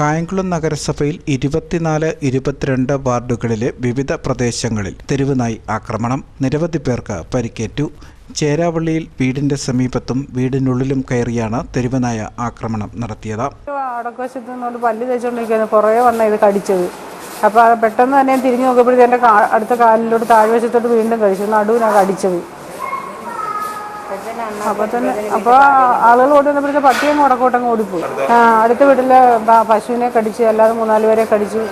കായംകുളം നഗരസഭയിൽ ഇരുപത്തിനാല് ഇരുപത്തിരണ്ട് വാർഡുകളിലെ വിവിധ പ്രദേശങ്ങളിൽ തെരുവുനായി ആക്രമണം. നിരവധി പേർക്ക് പരിക്കേറ്റു. ചേരാവള്ളിയിൽ വീടിന്റെ സമീപത്തും വീടിനുള്ളിലും കയറിയാണ് തെരുവനായ ആക്രമണം നടത്തിയത്. അടക്കവശത്ത് പല്ല് തേച്ചുകൊണ്ടിരിക്കുന്നു കുറേ വണ്ണം ഇത് കടിച്ചത്. അപ്പോൾ പെട്ടെന്ന് തന്നെ തിരിഞ്ഞു നോക്കിയപ്പോഴത്തേക്ക് എന്റെ അടുത്ത കാലിലോട്ട് താഴ്വശത്തോട്ട് വീണ്ടും കഴിച്ചു നടുവിനാണ് കടിച്ചത്. അപ്പോൾ തന്നെ അപ്പോൾ ആളുകൾ ഓടി വന്നപ്പോഴത്തെ പട്ടിയും മുടക്കോട്ടങ്ങ് ഓടിപ്പോയി. അടുത്ത വീട്ടിലെ പശുവിനെ കടിച്ച് അല്ലാതെ മൂന്നാൽ പേരെ കടിച്ചു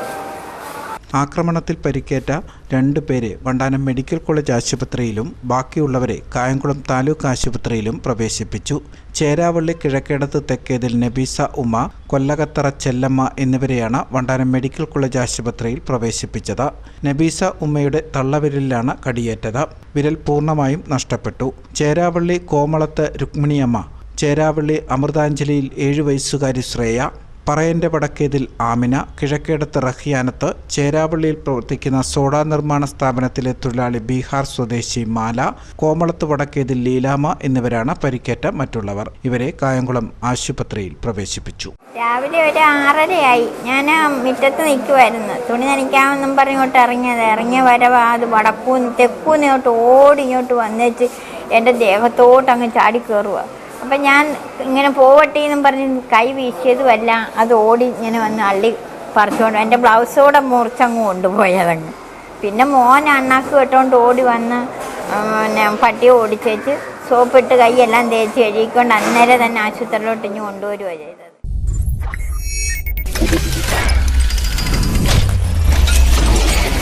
ആക്രമണത്തിൽ പരിക്കേറ്റ രണ്ടു പേരെ വണ്ടാനം മെഡിക്കൽ കോളേജ് ആശുപത്രിയിലും ബാക്കിയുള്ളവരെ കായംകുളം താലൂക്ക് ആശുപത്രിയിലും പ്രവേശിപ്പിച്ചു. ചേരാവള്ളി കിഴക്കേടത്ത് തെക്കേതിൽ നബീസ ഉമ കൊല്ലകത്തറ ചെല്ലമ്മ എന്നിവരെയാണ് വണ്ടാനം മെഡിക്കൽ കോളേജ് ആശുപത്രിയിൽ പ്രവേശിപ്പിച്ചത്. നബീസ ഉമ്മയുടെ തള്ളവിരലിലാണ് കടിയേറ്റത്. വിരൽ പൂർണമായും നഷ്ടപ്പെട്ടു. ചേരാവള്ളി കോമളത്ത് രുക്മിണിയമ്മ ചേരാവള്ളി അമൃതാഞ്ജലിയിൽ ഏഴു വയസ്സുകാരി ശ്രേയ പറയന്റെ വടക്കേതിൽ ആമിന കിഴക്കേടത്ത് റഹിയാനത്ത് ചേരാവള്ളിയിൽ പ്രവർത്തിക്കുന്ന സോഡ നിർമ്മാണ സ്ഥാപനത്തിലെ തൊഴിലാളി ബീഹാർ സ്വദേശി മാല കോമളത്ത് വടക്കേതിൽ ലീലാമ എന്നിവരാണ് പരിക്കേറ്റ മറ്റുള്ളവർ. ഇവരെ കായംകുളം ആശുപത്രിയിൽ പ്രവേശിപ്പിച്ചു. രാവിലെ ഒരു ആറരയായി. ഞാൻ മുറ്റത്ത് നിൽക്കുമായിരുന്നു തുണി നനയ്ക്കാമെന്നും പറഞ്ഞോട്ട് ഇറങ്ങിയത്. ഇറങ്ങിയ വരവ് അത് വടക്കൂന്ന് തെക്കൂന്ന് ഇങ്ങോട്ട് ഓടി ഇങ്ങോട്ട് വന്നേച്ച് എന്റെ ദേഹത്തോട്ട് അങ്ങ് ചാടി കയറുക അപ്പം ഞാൻ ഇങ്ങനെ പോവട്ടെ എന്നും പറഞ്ഞ് കൈ വീശിയതുമല്ല അത് ഓടി ഇങ്ങനെ വന്ന് അള്ളി പറിച്ചുകൊണ്ട് എന്റെ ബ്ലൗസോടെ മുറിച്ചങ്ങ് കൊണ്ടുപോയതങ്ങ് പിന്നെ മോൻ അണ്ണാക്ക് കെട്ടുകൊണ്ട് ഓടി വന്ന് പിന്നെ പട്ടി ഓടിച്ചേച്ച് സോപ്പിട്ട് കൈയെല്ലാം തേച്ച് കഴുകിക്കൊണ്ട് അന്നേരം തന്നെ ആശുപത്രിയിലോട്ട് ഇനി കൊണ്ടുവരികയാണ് ചെയ്തത്.